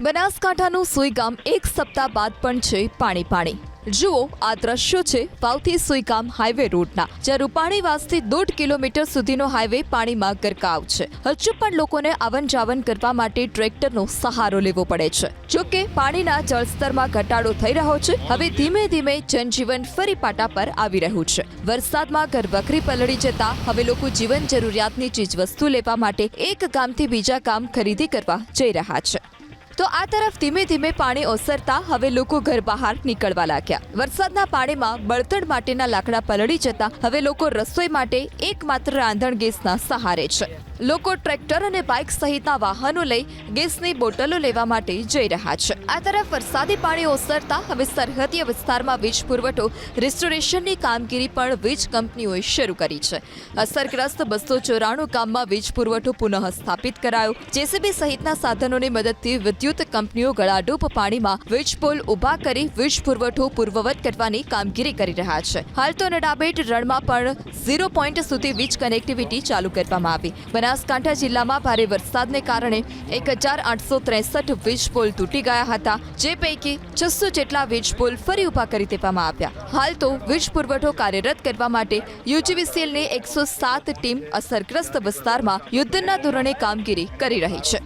બનાસકાંઠાનું સુઈગામ એક સપ્તાહ બાદ પણ છે પાણી પાણી. જુઓ, આ દ્રશ્યો છે વાવથી સુઈગામ હાઈવે રોડના, જ્યાં રૂપાણીવાસથી દોઢ કિલોમીટર સુધીનો હાઈવે પાણીમાં ગરકાવ છે. હજુ પણ લોકોને આવન જાવન કરવા માટે ટ્રેક્ટરનો સહારો લેવો પડે છે. જો કે પાણીના જળસ્તરમાં ઘટાડો થઈ રહ્યો છે, હવે ધીમે ધીમે જનજીવન ફરી પાટા પર આવી રહ્યું છે. વરસાદમાં ઘરવખરી પલળી જતા, હવે લોકો જીવન જરૂરિયાતની ચીજવસ્તુ લેવા માટે એક ગામથી બીજા ગામ ખરીદી કરવા જઈ રહ્યા છે. તો આ તરફ ધીમે ધીમે પાણી ઓસરતા હવે લોકો ઘર બહાર નીકળવા લાગ્યા. વરસાદના પાણીમાં બળતણ માટેના લાકડા પલળી જતા હવે લોકો રસોઈ માટે એકમાત્ર રાંધણ ગેસના સહારે છે. લોકો ટ્રેક્ટર અને બાઇક સહિતના વાહનો લઈ ગેસની બોટલો લેવા માટે જઈ રહ્યા છે. આ તરફ વરસાદી પાણી ઓસરતા હવે સરહદીય વિસ્તારમાં વીજ પુરવઠો રિસ્ટોરેશનની કામગીરી પણ વીજ કંપનીઓએ શરૂ કરી છે. અસરગ્રસ્ત બસો ચોરાણું ગામમાં વીજ પુરવઠો પુનઃ સ્થાપિત કરાયો. જેસીબી સહિતના સાધનોની મદદથી વિદ્યુત કંપનીઓ ગળાડૂબ પાણીમાં વીજ પોલ ઊભા કરી વીજ પુરવઠો પૂર્વવત કરવાની કામગીરી કરી રહ્યા છે. હાલ તો નડાબેટ રણમાં પણ ઝીરો પોઈન્ટ સુધી વીજ કનેક્ટિવિટી ચાલુ કરવામાં આવી. બનાસકાંઠા જિલ્લામાં ભારે વરસાદને કારણે એક હજાર આઠસો ત્રેસઠ વીજ પોલ તૂટી ગયા હતા, જે પૈકી છસો જેટલા વીજ પોલ ફરી ઊભા કરી દેવામાં આવ્યા. હાલ તો વીજ પુરવઠો કાર્યરત કરવા માટે યુજીવીસીએલની એકસો સાત ટીમ અસરગ્રસ્ત વિસ્તારમાં યુદ્ધના ધોરણે કામગીરી કરી રહી છે.